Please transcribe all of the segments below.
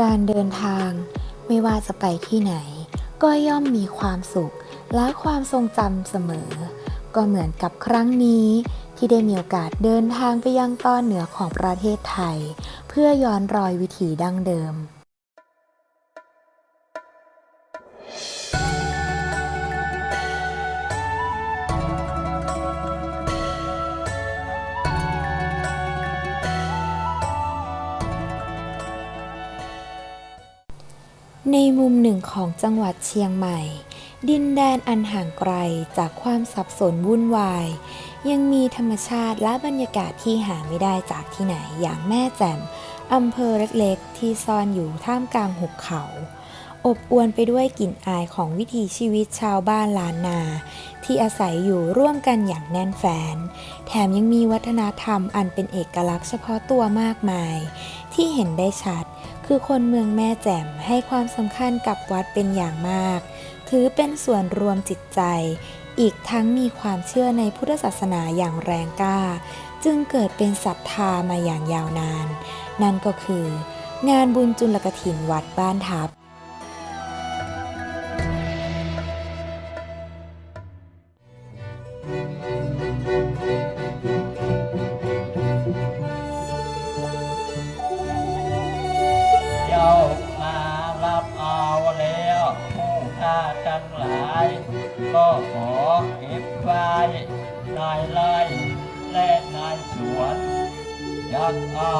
การเดินทางไม่ว่าจะไปที่ไหน ก็ย่อมมีความสุข และความทรงจำเสมอ ก็เหมือนกับครั้งนี้ที่ได้มีโอกาสเดินทางไปยังตอนเหนือของประเทศไทย เพื่อย้อนรอยวิถีดั้งเดิม ในมุมหนึ่งของจังหวัดเชียงใหม่ ดินแดนอันห่างไกลจากความสับสนวุ่นวาย ยังมีธรรมชาติและบรรยากาศที่หาไม่ได้จากที่ไหนอย่างแม่แจ่มอำเภอเล็กๆ ที่ซ่อนอยู่ท่ามกลางหุบเขา อบอวลไปด้วยกลิ่นอายของวิถีชีวิตชาวบ้านล้านนา ที่อาศัยอยู่ร่วมกันอย่างแน่นแฟน แถมยังมีวัฒนธรรมอันเป็นเอกลักษณ์เฉพาะตัวมากมาย ที่เห็นได้ชัด คือคนเมืองแม่แจ่มให้ความสำคัญกับวัดเป็นอย่างมาก ถือเป็นส่วนรวมจิตใจ อีกทั้งมีความเชื่อในพุทธศาสนาอย่างแรงกล้า จึงเกิดเป็นศรัทธามาอย่างยาวนาน นั่นก็คือ งานบุญจุลกถินวัดบ้านทับ ขอเก็บไว้ในไร่และในสวนอยักเอา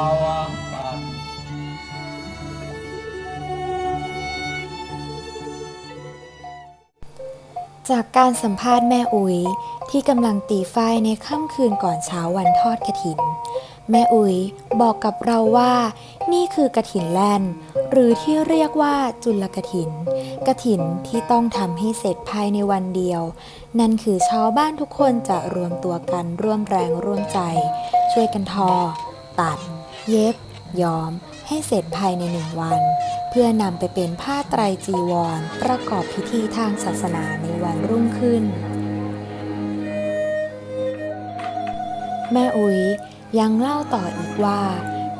ปันจากการสัมภาษณ์แม่อุ๋ยที่กำลังตีฝ้ายในค่ำคืนก่อนเช้าวันทอดกระถิน แม่อุ๋ยบอกกับเราว่า นี่คือกระถินแลน หรือที่เรียกว่าจุลกถินกระถินที่ต้องทำให้เสร็จภายในวันเดียว นั่นคือชาวบ้านทุกคนจะรวมตัวกันร่วมแรงร่วมใจ ช่วยกันทอ ตัด เย็บ ย้อม ให้เสร็จภายในหนึ่งวัน เพื่อนำไปเป็นผ้าไตรจีวร ประกอบพิธีทางศาสนาในวันรุ่งขึ้น แม่อุ๋ยยังเล่าต่ออีกว่า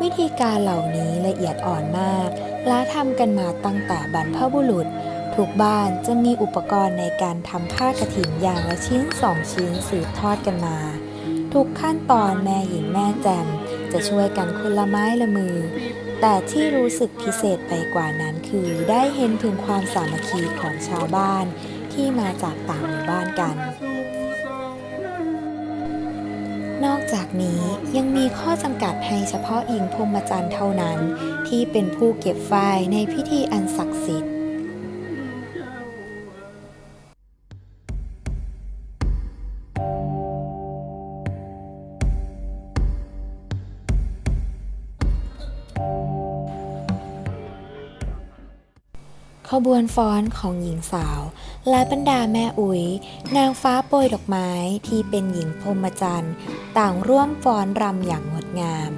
วิธีการเหล่านี้ละเอียดอ่อนมาก และทำกันมาตั้งแต่บรรพบุรุษ ทุกบ้านจะมีอุปกรณ์ในการทำผ้ากฐินอย่างละชิ้นสองชิ้นสืบทอดกันมา ทุกขั้นตอนแม่หญิงแม่แจ่มจะช่วยกันคนละไม้ละมือ แต่ที่รู้สึกพิเศษไปกว่านั้นคือได้เห็นถึงความสามัคคีของชาวบ้านที่มาจากต่างหมู่บ้านกัน นอกจากนี้ยังมีข้อจำกัดให้เฉพาะหญิงพรมจรรย์เท่านั้น ที่เป็นผู้เก็บไฟล์ในพิธีอันศักดิ์สิทธิ์ ขบวนฟ้อนของหญิงสาว และบรรดาแม่อุ๋ย นางฟ้าโปรยดอกไม้ที่เป็นหญิงพรมจันทร์ต่างร่วมฟ้อนรำอย่างงดงาม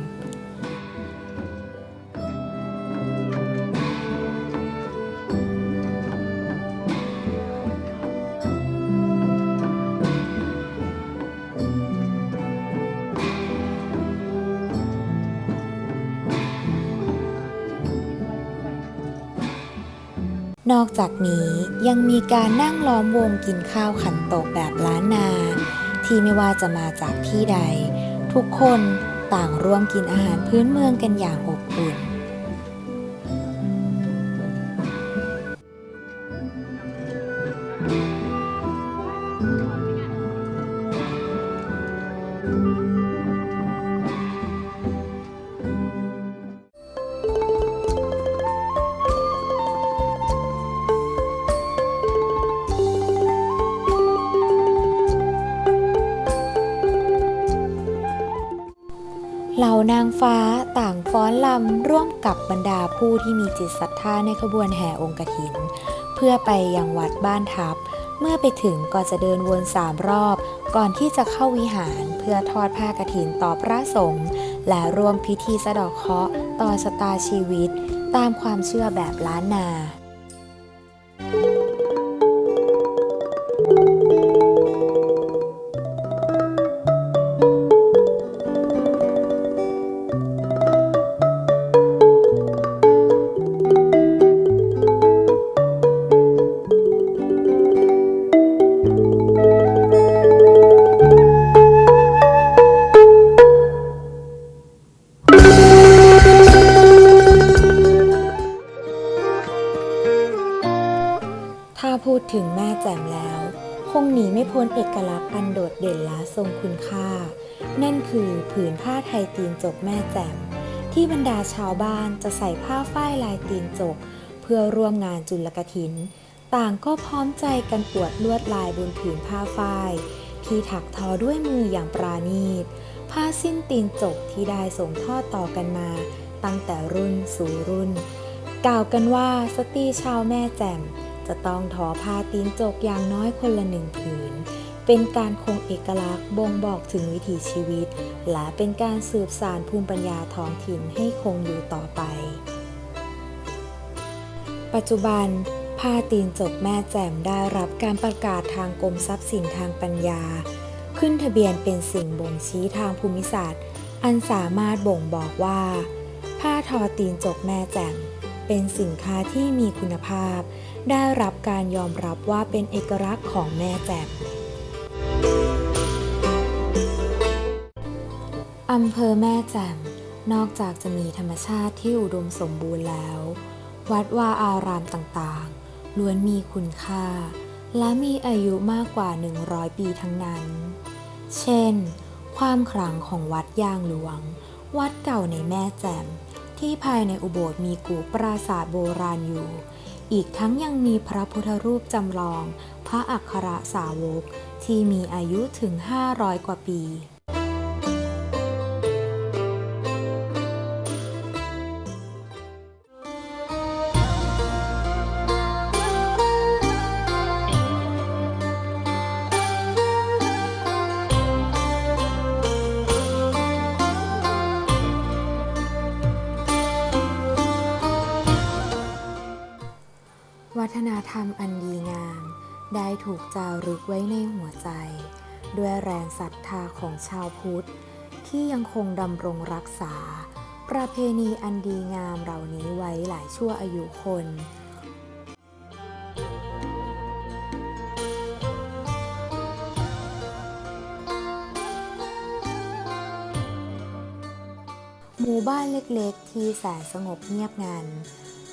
นอกจากนี้ยังมีการนั่งล้อมวงกินข้าวขันโตกแบบล้านนา ที่ไม่ว่าจะมาจากที่ใด ทุกคนต่างร่วมกินอาหารพื้นเมืองกันอย่างอบอุ่น เหล่านางฟ้าต่างฟ้อนลำร่วมกับบรรดาผู้ที่มีจิตศรัทธาในขบวนแห่องค์กฐิน เพื่อไปยังวัดบ้านทับ เมื่อไปถึงก็จะเดินวนสามรอบ ก่อนที่จะเข้าวิหารเพื่อทอดผ้ากฐินต่อพระสงฆ์และร่วมพิธีสะดอกเคราะห์ต่อชะตาชีวิต ตามความเชื่อแบบล้านนา หนีไม่พ้นเอกลักษณ์อันโดดเด่นและทรงคุณค่า นั่นคือผืนผ้าไทยตีนจกแม่แจ่มที่บรรดาชาวบ้านจะใส่ผ้าฝ้ายลายตีนจก เพื่อร่วมงานจุลกถิน ต่างก็พร้อมใจกันอวดลวดลายบนผืนผ้าฝ้าย ที่ถักทอด้วยมืออย่างปราณีต ผ้าสิ้นตีนจกที่ได้ส่งทอดต่อกันมา ตั้งแต่รุ่นสู่รุ่น กล่าวกันว่าสตรีชาวแม่แจ่ม จะต้องทอผ้าตีนจกอย่างน้อยคนละหนึ่งผืน เป็นการคงเอกลักษณ์บ่งบอกถึงวิถีชีวิต และเป็นการสืบสานภูมิปัญญาท้องถิ่นให้คงอยู่ต่อไป ปัจจุบันผ้าตีนจกแม่แจ่มได้รับการประกาศทางกรมทรัพย์สินทางปัญญา ขึ้นทะเบียนเป็นสิ่งบ่งชี้ทางภูมิศาสตร์ อันสามารถบ่งบอกว่า ผ้าทอตีนจกแม่แจ่มเป็นสินค้าที่มีคุณภาพ ได้รับการยอมรับว่าเป็นเอกลักษณ์ของแม่แจ่มอำเภอแม่แจ่มนอกจากจะมีธรรมชาติที่อุดมสมบูรณ์แล้ว วัดวาอารามต่างๆ ล้วนมีคุณค่า และมีอายุมากกว่า 100 ปีทั้งนั้น เช่น ความขลังของวัดยางหลวง วัดเก่าในแม่แจ่มที่ภายในอุโบสถมีกูปราสาทโบราณอยู่ อีกทั้งยังมีพระพุทธรูปจำลอง พระอัครสาวกที่มีอายุถึง 500 กว่าปี ธรรมอันดีงาม ได้ถูกจารึกไว้ในหัวใจ ด้วยแรงศรัทธาของชาวพุทธ ที่ยังคงดำรงรักษา ประเพณีอันดีงามเหล่านี้ไว้หลายชั่วอายุคนหมู่บ้านเล็กๆ ที่แสนสงบเงียบงัน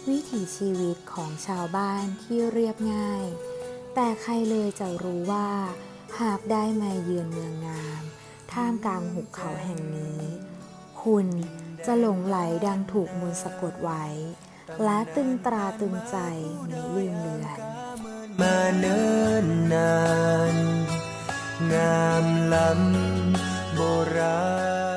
วิถีชีวิตของชาวบ้านที่เรียบง่าย แต่ใครเลยจะรู้ว่า หากได้มาเยือนเมืองงาม ท่ามกลางหุบเขาแห่งนี้ คุณจะหลงไหลดังถูกมนต์สะกดไว้ และตึงตราตึงใจไม่ลืมเลือนมาเนิ่นนาน งามล้ำโบรา